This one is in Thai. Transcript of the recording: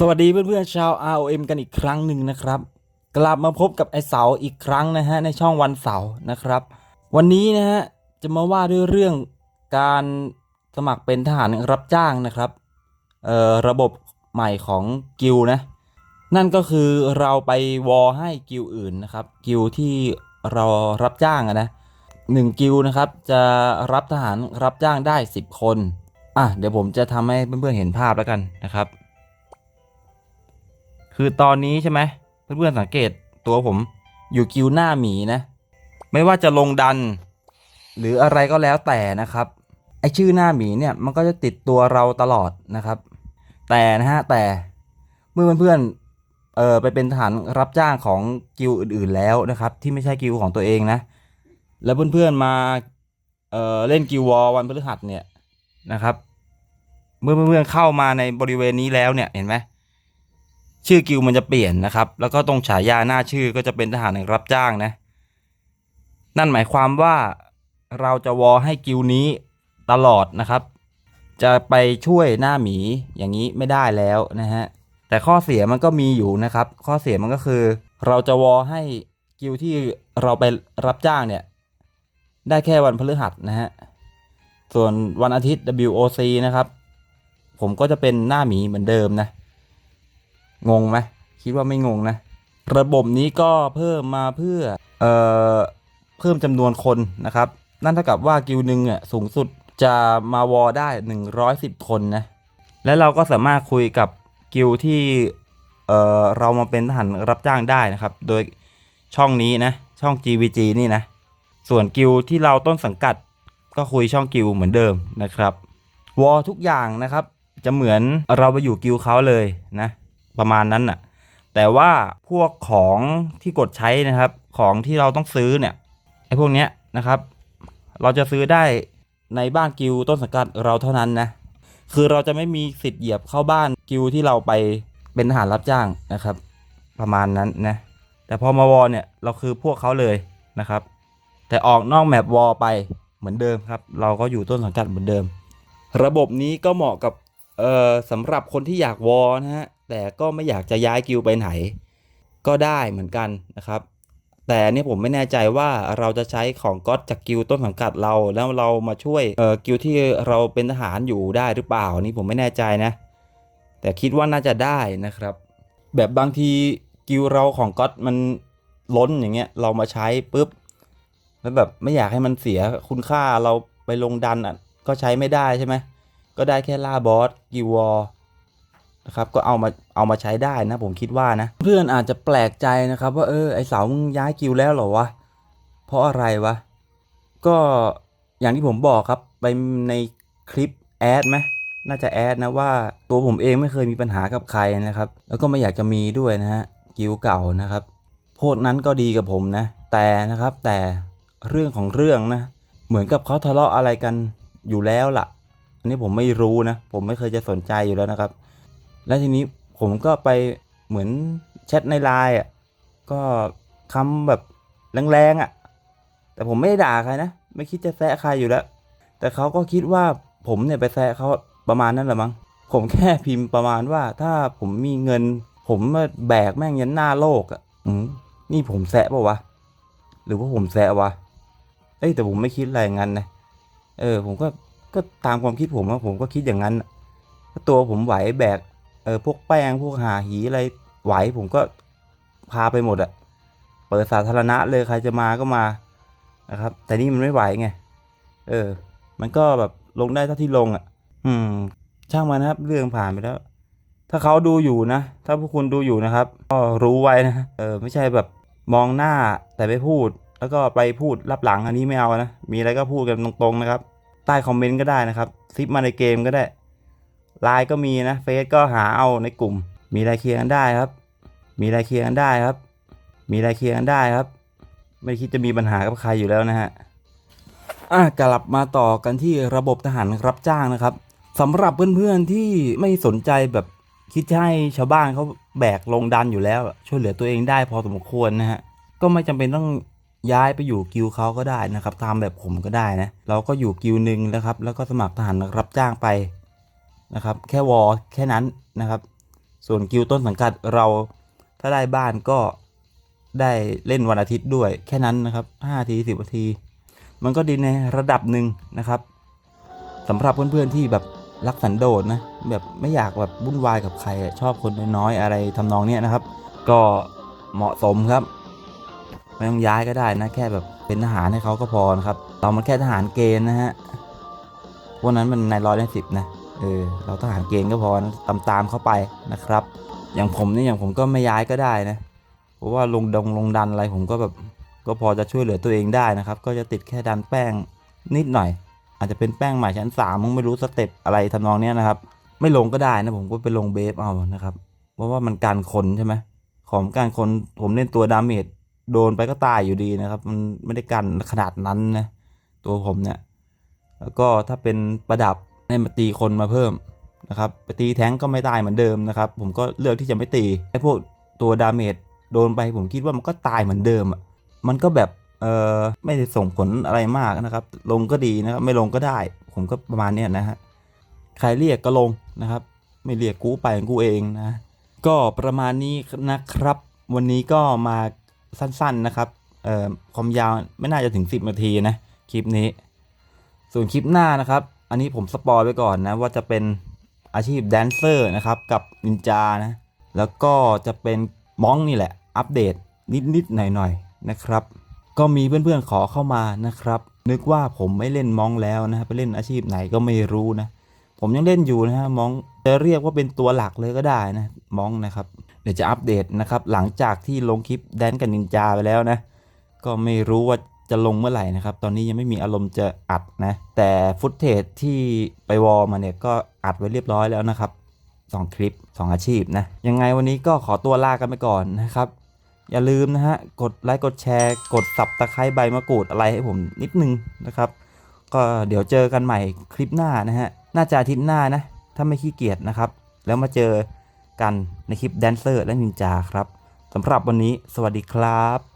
สวัสดีเพื่อนๆชาว ROM กันอีกครั้งหนึ่งนะครับ กลับมาพบกับไอเสาอีกครั้งนะฮะในช่องวันเสาร์นะครับ วันนี้นะฮะจะมาว่าด้วยเรื่องการสมัครเป็นทหารรับจ้างนะครับเอ่อระบบใหม่ของกิลนะนั่นก็คือเราไปวอให้กิลอื่นนะครับ กิลที่เรารับจ้างนะหนึ่งกิลนะครับจะรับทหารรับจ้างได้ 10 คนอะเดี๋ยวผมจะทำให้เพื่อนๆเห็นภาพแล้วกันนะครับ คือตอนนี้ใช่ไหมเพื่อนๆสังเกตตัวผมอยู่กิวหน้าหมีนะ ไม่ว่าจะลงดัน หรืออะไรก็แล้วแต่นะครับไอชื่อหน้าหมีเนี่ยมันก็จะติดตัวเราตลอดนะครับ แต่นะฮะแต่เมื่อเพื่อนๆเออไปเป็นทหารรับจ้างของกิวอื่นๆแล้วนะครับ ที่ไม่ใช่กิวของตัวเองนะ แล้วเพื่อนๆมาเออเล่นกิววอลวันพฤหัสเนี่ยนะครับ เมื่อเพื่อนๆเข้ามาในบริเวณนี้แล้วเนี่ยเห็นไหม ชื่อกิลมันจะเปลี่ยนนะครับ แล้วก็ตรงฉายาหน้าชื่อก็จะเป็นทหารรับจ้างนะ นั่นหมายความว่าเราจะวอให้กิลนี้ตลอดนะครับ จะไปช่วยหน้าหมีอย่างนี้ไม่ได้แล้วนะฮะ แต่ข้อเสียมันก็มีอยู่นะครับ ข้อเสียมันก็คือ เราจะวอให้กิลที่เราไปรับจ้างเนี่ย ได้แค่วันพฤหัสนะฮะ ส่วนวันอาทิตย์ WOC นะครับ ผมก็จะเป็นหน้าหมีเหมือนเดิมนะ งงไหมคิดว่าไม่งงนะ ระบบนี้ก็เพิ่มมาเพื่อเอ่อเพิ่มจำนวนคนนะครับ นั่นเท่ากับว่ากิลด์หนึ่งอะสูงสุดจะมาวอได้ 110 คนนะ และเราก็สามารถคุยกับกิลที่เอ่อเรามาเป็นทหารรับจ้างได้นะครับ โดยช่องนี้นะ ช่อง GVG นี่นะ ส่วนกิลที่เราต้นสังกัดก็คุยช่องกิลเหมือนเดิมนะครับ วอทุกอย่างนะครับ จะเหมือนเราไปอยู่กิลเขาเลยนะ ประมาณนั้นน่ะแต่ว่าพวกของที่กดใช้นะครับ ของที่เราต้องซื้อเนี่ยไอ้พวกเนี้ยนะครับ เราจะซื้อได้ในบ้านกิลด์ต้นสังกัดเราเท่านั้นนะคือเราจะไม่มีสิทธิ์เหยียบเข้าบ้านกิลด์ที่เราไปเป็นทหารรับจ้างนะครับ ประมาณนั้นนะแต่พอมาวอเนี่ยเราคือพวกเขาเลยนะครับ แต่ออกนอกแมปวอไปเหมือนเดิมครับ เราก็อยู่ต้นสังกัดเหมือนเดิม ระบบนี้ก็เหมาะกับเอ่อสำหรับคนที่อยากวอนะฮะ แต่ก็ไม่อยากจะย้ายกิลด์ไปไหน ก็ได้เหมือนกันนะครับ แต่อันนี่ผมไม่แน่ใจว่าเราจะใช้ของก๊อตจากกิลด์ต้นสังกัดเรา แล้วเรามาช่วยเอ่อกิลด์ที่เราเป็นทหารอยู่ได้หรือเปล่านี่ผมไม่แน่ใจนะ แต่คิดว่าน่าจะได้นะครับ แบบบางทีกิลด์เราของก๊อตมันล้นอย่างเงี้ยเรามาใช้ปุ๊บแล้วแบบไม่อยากให้มันเสียคุณค่าเราไปลงดันอะก็ใช้ไม่ได้ใช่ไหมก็ได้แค่ล่าบอสกิลวอ นะครับก็เอามาเอามาใช้ได้นะผมคิดว่านะ เพื่อนอาจจะแปลกใจนะครับ ว่าเออไอเสามึงย้ายกิวแล้วเหรอวะเพราะอะไรวะก็อย่างที่ผมบอกครับไปในคลิปแอดไหมน่าจะแอดนะว่าตัวผมเองไม่เคยมีปัญหากับใครนะครับ แล้วก็ไม่อยากจะมีด้วยนะฮะกิวเก่านะครับพวกนั้นก็ดีกับผมนะ แต่นะครับแต่เรื่องของเรื่องนะ เหมือนกับเขาทะเลาะอะไรกันอยู่แล้วล่ะ อันนี้ผมไม่รู้นะ ผมไม่เคยจะสนใจอยู่แล้วนะครับ แล้วทีนี้ผมก็ไปเหมือนแชทในไลน์อะก็คำแบบแรงๆอะ แต่ผมไม่ได้ด่าใครนะ ไม่คิดจะแซะใครอยู่แล้ว แต่เขาก็คิดว่าผมเนี่ยไปแซะเขาประมาณนั้นแหละมั้งผมแค่พิมพ์ประมาณว่าถ้าผมมีเงิน ผมมาแบกแม่งยันหน้าโลกอะอืมนี่ผมแซะปะวะ หรือว่าผมแซะวะ เอ้ยแต่ผมไม่คิดอะไรงั้นนะ เออ ผมก็ก็ตามความคิดผมว่าผมก็คิดอย่างนั้นตัวผมไหวแบก เออพวกแป้งพวกหาหีอะไรไหวผมก็พาไปหมดอะเปิดสาธารณะเลยใครจะมาก็มานะครับ แต่นี่มันไม่ไหวไงเออ มันก็แบบลงได้เท่าที่ลงอะอืม ช่างมันนะครับ เรื่องผ่านไปแล้ว ถ้าเขาดูอยู่นะ ถ้าพวกคุณดูอยู่นะครับ ก็รู้ไว้นะ เออ ไม่ใช่แบบมองหน้าแต่ไม่พูด แล้วก็ไปพูดรับหลังอันนี้ไม่เอานะ มีอะไรก็พูดกันตรงๆนะครับ ใต้คอมเมนต์ก็ได้นะครับ ซิปมาในเกมก็ได้ ไลน์ก็มีนะเฟซก็หาเอาในกลุ่ม มีอะไรเคลียร์กันได้ครับ มีอะไรเคลียร์กันได้ครับ มีอะไรเคลียร์กันได้ครับ ไม่คิดจะมีปัญหากับใครอยู่แล้วนะฮะอะกลับมาต่อกันที่ระบบทหารรับจ้างนะครับสำหรับเพื่อนๆที่ไม่สนใจแบบคิดให้ชาวบ้านเขาแบกลงดันอยู่แล้ว ช่วยเหลือตัวเองได้พอสมควรนะฮะก็ไม่จำเป็นต้องย้ายไปอยู่กิลเขาก็ได้นะครับตามแบบผมก็ได้นะเราก็อยู่กิลหนึ่งนะครับ แล้วก็สมัครทหารรับจ้างไป นะครับ แค่วอแค่นั้นนะครับ ส่วนกิลด์ต้นสังกัดเราถ้าได้บ้านก็ได้เล่นวันอาทิตย์ด้วยแค่นั้นนะครับ5ที10นาที มันก็ดีในระดับหนึ่งนะครับสำหรับเพื่อนๆที่แบบรักสันโดษนะแบบไม่อยากแบบวุ่นวายกับใครชอบคนน้อยๆอะไรทำนองเนี้ยนะครับ ก็เหมาะสมครับ ไม่ต้องย้ายก็ได้นะแค่แบบเป็นทหารให้เขาก็พอนะครับเรามันแค่ทหารเกณฑ์นะฮะพวกนั้นมันในร้อยในสิบนะ เออเราทหาเกณฑ์ก็พอนะตามตามเข้าไปนะครับ อย่างผมนี่อย่างผมก็ไม่ย้ายก็ได้นะเพราะว่าลงดงลงดันอะไรผมก็แบบก็พอจะช่วยเหลือตัวเองได้นะครับ ก็จะติดแค่ดันแป้งนิดหน่อย อาจจะเป็นแป้งใหม่ชั้นสามมึงไม่รู้สเต็ปอะไรทำนองเนี้ยนะครับ ไม่ลงก็ได้นะผมก็ไปลงเบฟเอานะครับ เพราะว่ามันการคนใช่ไหมของการคนผมเล่นตัวดาเมจโดนไปก็ตายอยู่ดีนะครับ มันไม่ได้กันขนาดนั้นนะตัวผมเนี่ยแล้วก็ถ้าเป็นประดับ ให้มาตีคนมาเพิ่มนะครับไปตีแท้งก็ไม่ตายเหมือนเดิมนะครับ ผมก็เลือกที่จะไม่ตีไอ้พวกตัวดาเมจโดนไปผมคิดว่ามันก็ตายเหมือนเดิมอะมันก็แบบเออไม่ได้ส่งผลอะไรมากนะครับ ลงก็ดีนะครับ ไม่ลงก็ได้ ผมก็ประมาณนี้นะฮะใครเรียกก็ลงนะครับ ไม่เรียกกูไปของกูเองนะ ก็ประมาณนี้นะครับ วันนี้ก็มาสั้นๆนะครับเอ่อความยาวไม่น่าจะถึง 10 นาทีนะ คลิปนี้ ส่วนคลิปหน้านะครับ อันนี้ผมสปอยไปก่อนนะว่าจะเป็นอาชีพแดนเซอร์นะครับกับนินจานะ แล้วก็จะเป็นม้องนี่แหละ อัปเดตนิดๆหน่อยๆนะครับ ก็มีเพื่อนๆขอเข้ามานะครับ นึกว่าผมไม่เล่นม้องแล้วนะไปเล่นอาชีพไหนก็ไม่รู้นะ ผมยังเล่นอยู่นะฮะม้องจะเรียกว่าเป็นตัวหลักเลยก็ได้นะม้องนะครับ เดี๋ยวจะอัปเดตนะครับหลังจากที่ลงคลิปแดนกับนินจาไปแล้วนะ ก็ไม่รู้ว่า จะลงเมื่อไหร่นะครับ ตอนนี้ยังไม่มีอารมณ์จะอัดนะ แต่ฟุตเทจที่ไปวอลมาเนี่ยก็อัดไว้เรียบร้อยแล้วนะครับสองคลิปสองอาชีพนะ ยังไงวันนี้ก็ขอตัวลากันไปก่อนนะครับ อย่าลืมนะฮะ กดไลค์ กดแชร์ กดสับตะไคร้ใบมะกรูดอะไรให้ผมนิดนึงนะครับ ก็เดี๋ยวเจอกันใหม่คลิปหน้านะฮะ น่าจะอาทิตย์หน้านะ ถ้าไม่ขี้เกียจนะครับ แล้วมาเจอกันในคลิปแดนเซอร์และนินจาครับสำหรับวันนี้ สวัสดีครับ